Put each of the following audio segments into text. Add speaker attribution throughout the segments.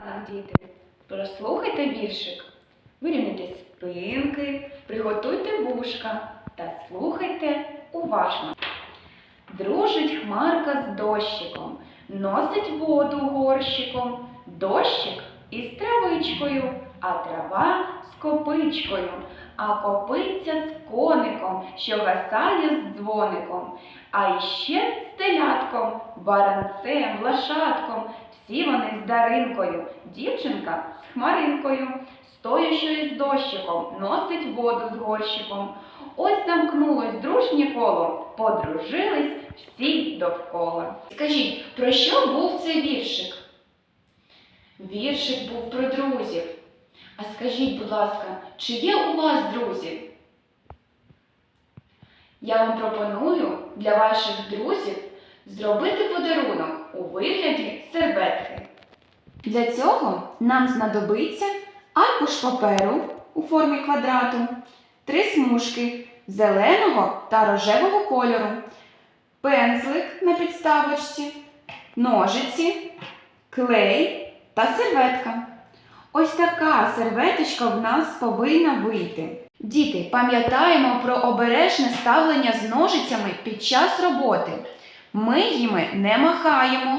Speaker 1: ранок, діти. Прослухайте віршик. Вирівняйте спинки, приготуйте вушка та слухайте уважно. Дружить хмарка з дощиком, носить воду горщиком, дощик із травичкою, а трава з копичкою, а копиця з коником, що гасає з дзвоником, а іще з телятком, баранцем, лошадком, всі вони з даринкою, дівчинка з хмаринкою, стоячою з дощиком, носить воду з горщиком. Ось замкнулось дружнє коло, подружились всі довкола. Скажіть, про що був цей віршик? Віршик був про друзів. А скажіть, будь ласка, чи є у вас друзі? Я вам пропоную для ваших друзів зробити подарунок у вигляді серветки. Для цього нам знадобиться аркуш паперу у формі квадрату, три смужки зеленого та рожевого кольору, пензлик на підставочці, ножиці, клей та серветка. Ось така серветочка в нас повинна вийти. Діти, пам'ятаємо про обережне ставлення з ножицями під час роботи. Ми їми не махаємо.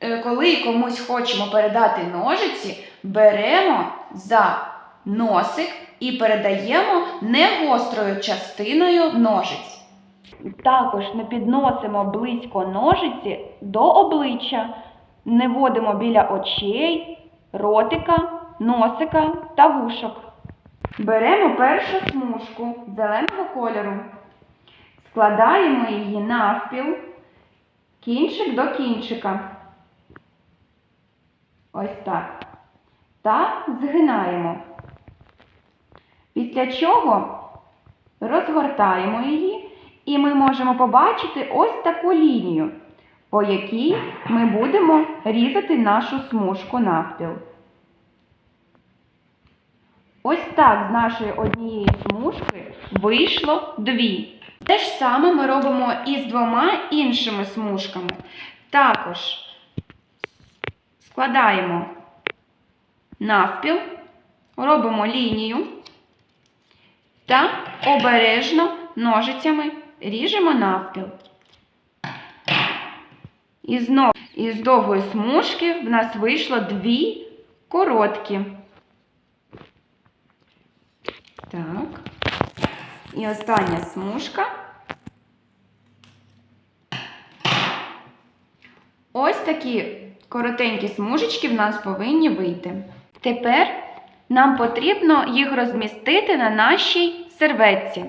Speaker 1: Е, Коли комусь хочемо передати ножиці, беремо за носик і передаємо не гострою частиною ножиць. Також не підносимо близько ножиці до обличчя, не водимо біля очей, ротика, носика та вушок. Беремо першу смужку зеленого кольору, складаємо її навпіл, кінчик до кінчика. Ось так. Та згинаємо. Після чого розгортаємо її, і ми можемо побачити ось таку лінію, по якій ми будемо різати нашу смужку навпіл. Ось так з нашої однієї смужки вийшло дві. Те ж саме ми робимо і з двома іншими смужками. Також складаємо навпіл, робимо лінію та обережно ножицями ріжемо навпіл. І знову із довгої смужки в нас вийшло дві короткі. Так. І остання смужка. Ось такі коротенькі смужечки в нас повинні вийти. Тепер нам потрібно їх розмістити на нашій серветці.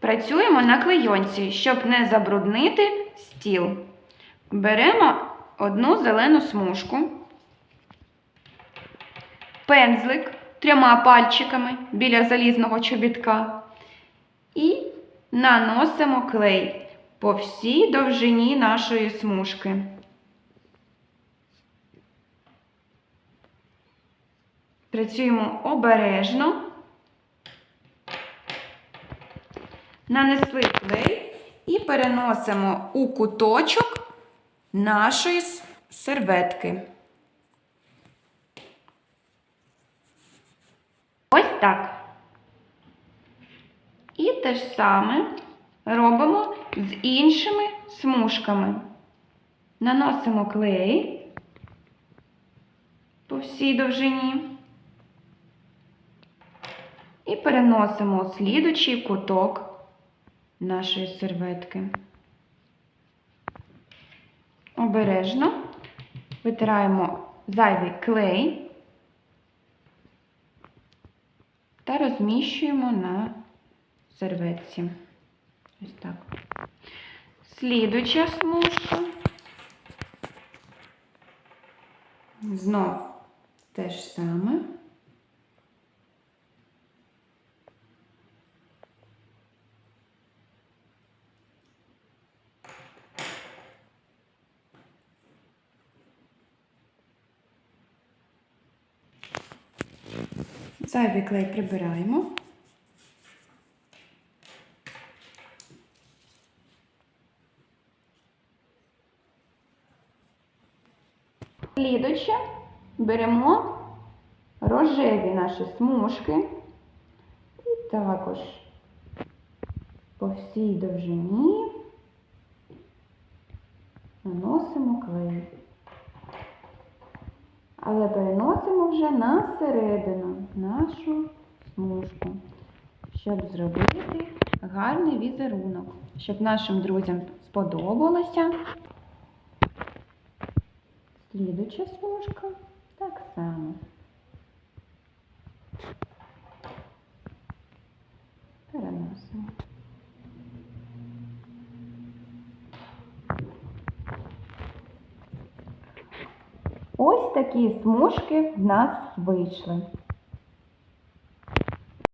Speaker 1: Працюємо на клейонці, щоб не забруднити стіл. Беремо одну зелену смужку, пензлик трьома пальчиками біля залізного чобітка і наносимо клей по всій довжині нашої смужки. Працюємо обережно. Нанесли клей і переносимо у куточок нашої серветки. Так. І те ж саме робимо з іншими смужками. Наносимо клей по всій довжині і переносимо слідучий куток нашої серветки. Обережно витираємо зайвий клей розміщуємо на серветці. Ось так. Слідуча смужка. Знов те ж саме. Зайвий клей прибираємо. Слідуюче беремо рожеві наші смужки і також по всій довжині наносимо клей. Але переносимо вже на середину нашу смужку, щоб зробити гарний візерунок, щоб нашим друзям сподобалося. Слідуча смужка так само. Переносимо. Ось такі смужки в нас вийшли.